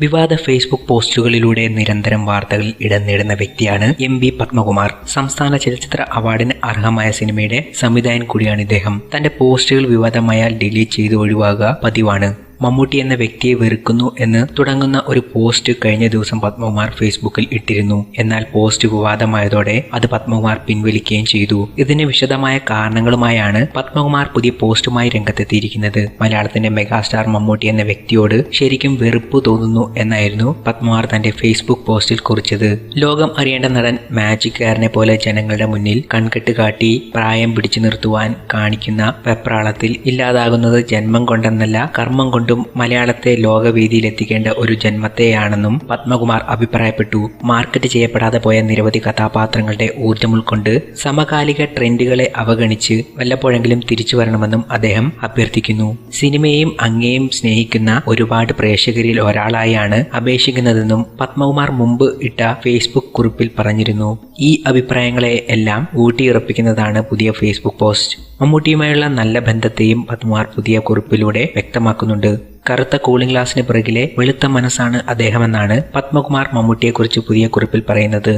വിവാദ ഫേസ്ബുക്ക് പോസ്റ്റുകളിലൂടെ നിരന്തരം വാർത്തകളിൽ ഇടം നേടുന്ന വ്യക്തിയാണ് എം ബി പത്മകുമാർ. സംസ്ഥാന ചലച്ചിത്ര അവാർഡിന് അർഹമായ സിനിമയുടെ സംവിധായകൻ കൂടിയാണ് ഇദ്ദേഹം. തന്റെ പോസ്റ്റുകൾ വിവാദമായാൽ ഡിലീറ്റ് ചെയ്ത് ഒഴിവാകുക പതിവാണ്. മമ്മൂട്ടി എന്ന വ്യക്തിയെ വെറുക്കുന്നു എന്ന് തുടങ്ങുന്ന ഒരു പോസ്റ്റ് കഴിഞ്ഞ ദിവസം പത്മകുമാർ ഫേസ്ബുക്കിൽ ഇട്ടിരുന്നു. എന്നാൽ പോസ്റ്റ് വിവാദമായതോടെ അത് പത്മകുമാർ പിൻവലിക്കുകയും ചെയ്തു. ഇതിന് വിശദമായ കാരണങ്ങളുമായാണ് പത്മകുമാർ പുതിയ പോസ്റ്റുമായി രംഗത്തെത്തിയിരിക്കുന്നത്. മലയാളത്തിന്റെ മെഗാസ്റ്റാർ മമ്മൂട്ടി എന്ന വ്യക്തിയോട് ശരിക്കും വെറുപ്പ് തോന്നുന്നു എന്നായിരുന്നു പത്മകുമാർ തന്റെ ഫേസ്ബുക്ക് പോസ്റ്റിൽ കുറിച്ചത്. ലോകം അറിയേണ്ട നടൻ മാജിക്കാരനെ പോലെ ജനങ്ങളുടെ മുന്നിൽ കൺകെട്ട് കാട്ടി പ്രായം പിടിച്ചു നിർത്തുവാൻ കാണിക്കുന്ന വെപ്രാളത്തിൽ ഇല്ലാതാകുന്നത് ജന്മം കൊണ്ടെന്നല്ല കർമ്മം കൊണ്ടും മലയാളത്തെ ലോകവേദിയിലെത്തിക്കേണ്ട ഒരു ജന്മത്തെയാണെന്നും പത്മകുമാർ അഭിപ്രായപ്പെട്ടു. മാർക്കറ്റ് ചെയ്യപ്പെടാതെ പോയ നിരവധി കഥാപാത്രങ്ങളുടെ ഊർജം ഉൾക്കൊണ്ട് സമകാലിക ട്രെൻഡുകളെ അവഗണിച്ച് വല്ലപ്പോഴെങ്കിലും തിരിച്ചു വരണമെന്നും അദ്ദേഹം അഭ്യർത്ഥിക്കുന്നു. സിനിമയെയും അങ്ങേയും സ്നേഹിക്കുന്ന ഒരുപാട് പ്രേക്ഷകരിൽ ഒരാളായാണ് അപേക്ഷിക്കുന്നതെന്നും പത്മകുമാർ മുമ്പ് ഇട്ട ഫേസ്ബുക്ക് കുറിപ്പിൽ പറഞ്ഞിരുന്നു. ഈ അഭിപ്രായങ്ങളെ എല്ലാം ഊട്ടിയുറപ്പിക്കുന്നതാണ് പുതിയ ഫേസ്ബുക്ക് പോസ്റ്റ്. മമ്മൂട്ടിയുമായുള്ള നല്ല ബന്ധത്തെയും പത്മകുമാർ പുതിയ കുറിപ്പിലൂടെ വ്യക്തമാക്കുന്നുണ്ട്. കറുത്ത കൂളിംഗ് ഗ്ലാസിന് പിറകിലെ വെളുത്ത മനസ്സാണ് അദ്ദേഹമെന്നാണ് പത്മകുമാർ മമ്മൂട്ടിയെക്കുറിച്ച് പുതിയ കുറിപ്പിൽ പറയുന്നത്.